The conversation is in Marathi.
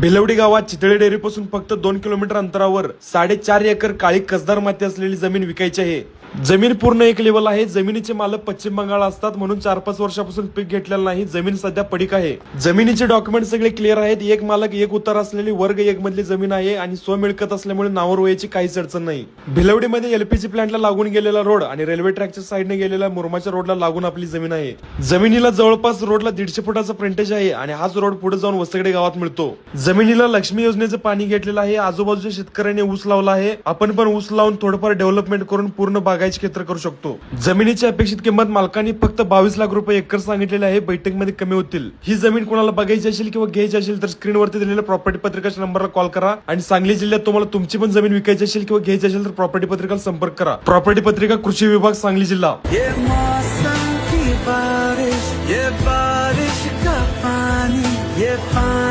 भिलवडी गावात चितळे डेअरीपासून फक्त दोन किलोमीटर अंतरावर साडेचार एकर काळी कसदार माती असलेली जमीन विकायची आहे. जमीन पूर्ण एक लेवल आहे. जमिनीचे मालक पश्चिम बंगाल असतात म्हणून चार पाच वर्षापासून पीक घेतलेलं नाही. जमीन सध्या पडीक आहे. जमिनीचे डॉक्युमेंट सगळे क्लिअर आहेत. एक मालक एक उतार असलेली वर्ग एक मधली जमीन आहे आणि स्वमिळकत असल्यामुळे नावावर वयाची काहीच अडचण नाही. भिलवडीमध्ये एलपीजी प्लांटला लागून गेलेला रोड आणि रेल्वे ट्रॅकच्या साईडने गेलेला मुरमाच्या रोडला लागून आपली जमीन आहे. जमिनीला जवळपास रोडला दीडशे फुटाचा फ्रंटेज आहे आणि हाच रोड पुढे जाऊन वसगडे गावात मिळतो. जमिनीला लक्ष्मी योजनेचं पाणी घेतलेलं आहे. आजूबाजूच्या शेतकऱ्यांनी ऊस लावला आहे. आपण पण ऊस लावून थोडंफार डेव्हलपमेंट करून पूर्ण बागायची क्षेत्र करू शकतो. जमिनीची अपेक्षित किंमत मालकांनी फक्त बावीस लाख रुपये एकर सांगितलेले आहे. बैठकमध्ये कमी होतील. ही जमीन कोणाला बघायची असेल किंवा घ्यायची असेल तर स्क्रीनवरती दिलेल्या प्रॉपर्टी पत्रिकाच्या नंबरला कॉल करा. आणि सांगली जिल्ह्यात तुम्हाला तुमची पण जमीन विकायची असेल किंवा घ्यायची असेल तर प्रॉपर्टी पत्रिकाला संपर्क करा. प्रॉपर्टी पत्रिका कृषी विभाग सांगली जिल्हा. ये ये बारिश का पानी ये पानी